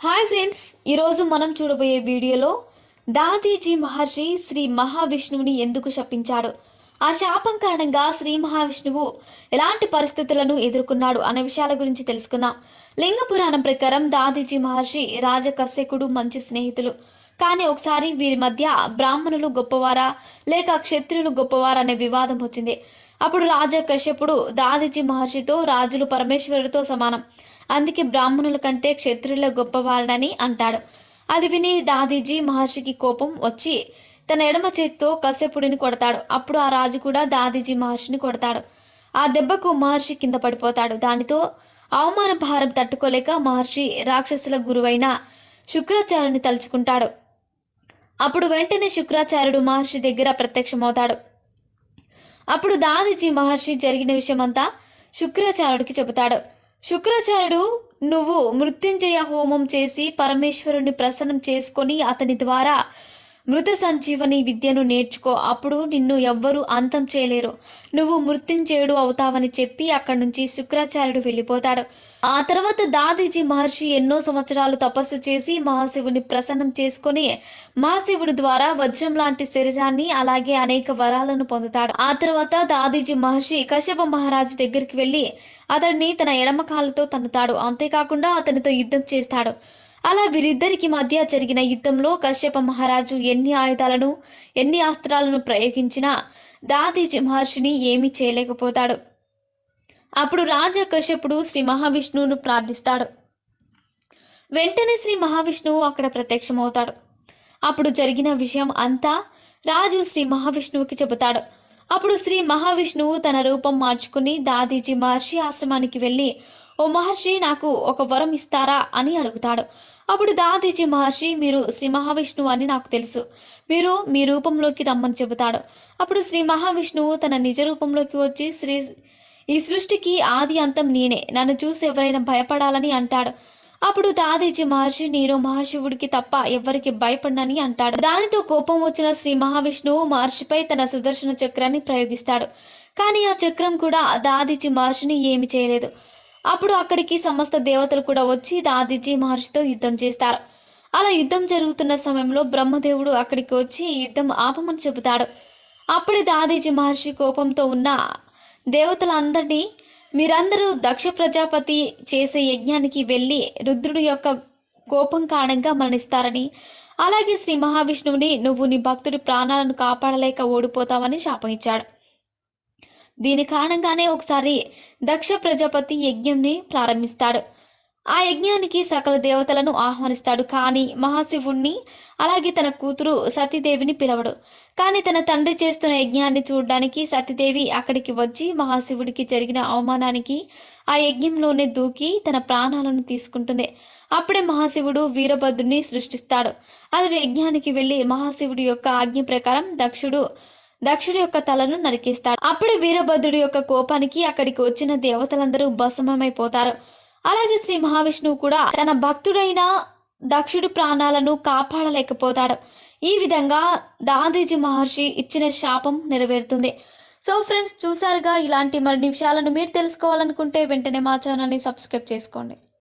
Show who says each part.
Speaker 1: Hi friends ఈరోజు మనం చూడబోయే వీడియోలో దాదీజీ మహర్షి శ్రీ మహావిష్ణువుని ఎందుకు శపించాడు? ఆ శాపం కారణంగా శ్రీ మహావిష్ణువు ఎలాంటి పరిస్థితులను ఎదుర్కొన్నాడు అనే విషయాల గురించి తెలుసుకుందాం. లింగ పురాణం ప్రకారం దాదీజీ మహర్షి రాజకశ్యకుడు మంచి స్నేహితులు. కానీ ఒకసారి వీరి మధ్య బ్రాహ్మణులు గొప్పవారా లేక క్షత్రియులు గొప్పవారా అనే వివాదం వచ్చింది. అప్పుడు రాజా కశ్యపుడు దాదిజీ మహర్షితో రాజులు పరమేశ్వరుడితో సమానం. అందుకే బ్రాహ్మణుల కంటే క్షత్రుల గొప్పవాడని అంటాడు. అది విని దాదీజీ మహర్షికి కోపం వచ్చి తన ఎడమ చేతితో కశ్యపుడిని కొడతాడు. అప్పుడు ఆ రాజు కూడా దాదీజీ మహర్షిని కొడతాడు. ఆ దెబ్బకు మహర్షి కింద పడిపోతాడు. దానితో అవమాన భారం తట్టుకోలేక మహర్షి రాక్షసుల గురువైన శుక్రాచార్యుని తలుచుకుంటాడు. అప్పుడు వెంటనే శుక్రాచార్యుడు మహర్షి దగ్గర ప్రత్యక్షమవుతాడు. అప్పుడు దాదిజీ మహర్షి జరిగిన విషయమంతా శుక్రాచార్యుడికి చెబుతాడు. శుక్రాచార్యుడు నువ్వు మృత్యుంజయ హోమం చేసి పరమేశ్వరుణ్ణి ప్రసన్నం చేసుకొని అతని ద్వారా మృత సంజీవని విద్యను నేర్చుకో అప్పుడు నిన్ను ఎవ్వరూ అంతం చేయలేరు. నువ్వు మృత్యుంజయుడు అవుతావని చెప్పి అక్కడి నుంచి శుక్రాచార్యుడు వెళ్ళిపోతాడు. ఆ తర్వాత దాదీజీ మహర్షి ఎన్నో సంవత్సరాలు తపస్సు చేసి మహాశివుని ప్రసన్నం చేసుకుని మహాశివుడి ద్వారా వజ్రం లాంటి శరీరాన్ని అలాగే అనేక వరాలను పొందుతాడు. ఆ తర్వాత దాదీజీ మహర్షి కశ్యప మహారాజు దగ్గరికి వెళ్ళి అతడిని తన ఎడమ కాళ్ళతో తన్నుతాడు. అంతేకాకుండా అతనితో యుద్ధం చేస్తాడు. అలా వీరిద్దరికి మధ్య జరిగిన యుద్ధంలో కశ్యప మహారాజు ఎన్ని ఆయుధాలను ఎన్ని అస్త్రాలను ప్రయోగించినా దాదీజీ మహర్షిని ఏమీ చేయలేకపోతాడు. అప్పుడు రాజా కశ్యపుడు శ్రీ మహావిష్ణువును ప్రార్థిస్తాడు. వెంటనే శ్రీ మహావిష్ణువు అక్కడ ప్రత్యక్షమవుతాడు. అప్పుడు జరిగిన విషయం అంతా రాజు శ్రీ మహావిష్ణువుకి చెబుతాడు. అప్పుడు శ్రీ మహావిష్ణువు తన రూపం మార్చుకుని దాదీజీ మహర్షి ఆశ్రమానికి వెళ్ళి ఓ మహర్షి నాకు ఒక వరం ఇస్తారా? అని అడుగుతాడు. అప్పుడు దాదీజీ మహర్షి మీరు శ్రీ మహావిష్ణువు అని నాకు తెలుసు. మీరు మీ రూపంలోకి రమ్మని చెబుతాడు. అప్పుడు శ్రీ మహావిష్ణువు తన నిజ రూపంలోకి వచ్చి శ్రీ ఈ సృష్టికి ఆది అంతం నేనే. నన్ను చూసి ఎవరైనా భయపడాలని అంటాడు. అప్పుడు దాదీజీ మహర్షి నేను మహాశివుడికి తప్ప ఎవ్వరికి భయపడనని అంటాడు. దానితో కోపం వచ్చిన శ్రీ మహావిష్ణువు మహర్షిపై తన సుదర్శన చక్రాన్ని ప్రయోగిస్తాడు. కానీ ఆ చక్రం కూడా దాదీజీ మహర్షిని ఏమి చేయలేదు. అప్పుడు అక్కడికి సమస్త దేవతలు కూడా వచ్చి దాదీజీ మహర్షితో యుద్ధం చేస్తారు. అలా యుద్ధం జరుగుతున్న సమయంలో బ్రహ్మదేవుడు అక్కడికి వచ్చి యుద్ధం ఆపమని చెబుతాడు. అప్పుడే దాదీజీ మహర్షి కోపంతో ఉన్న దేవతలందరినీ మీరందరూ దక్ష ప్రజాపతి చేసే యజ్ఞానికి వెళ్ళి రుద్రుడి యొక్క కోపం కారణంగా మరణిస్తారని అలాగే శ్రీ మహావిష్ణువుని నువ్వు నీ భక్తుడి ప్రాణాలను కాపాడలేక ఓడిపోతావని శాపం ఇచ్చాడు. దీని కారణంగానే ఒకసారి దక్ష ప్రజాపతి యజ్ఞంని ప్రారంభిస్తాడు. ఆ యజ్ఞానికి సకల దేవతలను ఆహ్వానిస్తాడు. కానీ మహాశివుణ్ణి అలాగే తన కూతురు సతీదేవిని పిలవడు. కానీ తన తండ్రి చేస్తున్న యజ్ఞాన్ని చూడడానికి సతీదేవి అక్కడికి వచ్చి మహాశివుడికి జరిగిన అవమానానికి ఆ యజ్ఞంలోనే దూకి తన ప్రాణాలను తీసుకుంటుంది. అప్పుడే మహాశివుడు వీరభద్రుని సృష్టిస్తాడు. అతడు యజ్ఞానికి వెళ్ళి మహాశివుడి యొక్క ఆజ్ఞ ప్రకారం దక్షుడు దక్షుడి యొక్క తలను నరికిస్తాడు. అప్పుడు వీరభద్రుడి యొక్క కోపానికి అక్కడికి వచ్చిన దేవతలందరూ భస్మమైపోతారు. అలాగే శ్రీ మహావిష్ణువు కూడా తన భక్తుడైన దక్షుడి ప్రాణాలను కాపాడలేకపోతాడు. ఈ విధంగా దాదీజీ మహర్షి ఇచ్చిన శాపం నెరవేరుతుంది. సో ఫ్రెండ్స్ చూసారుగా ఇలాంటి మరి నిమిషాలను మీరు తెలుసుకోవాలనుకుంటే వెంటనే మా ఛానల్ని సబ్స్క్రైబ్ చేసుకోండి.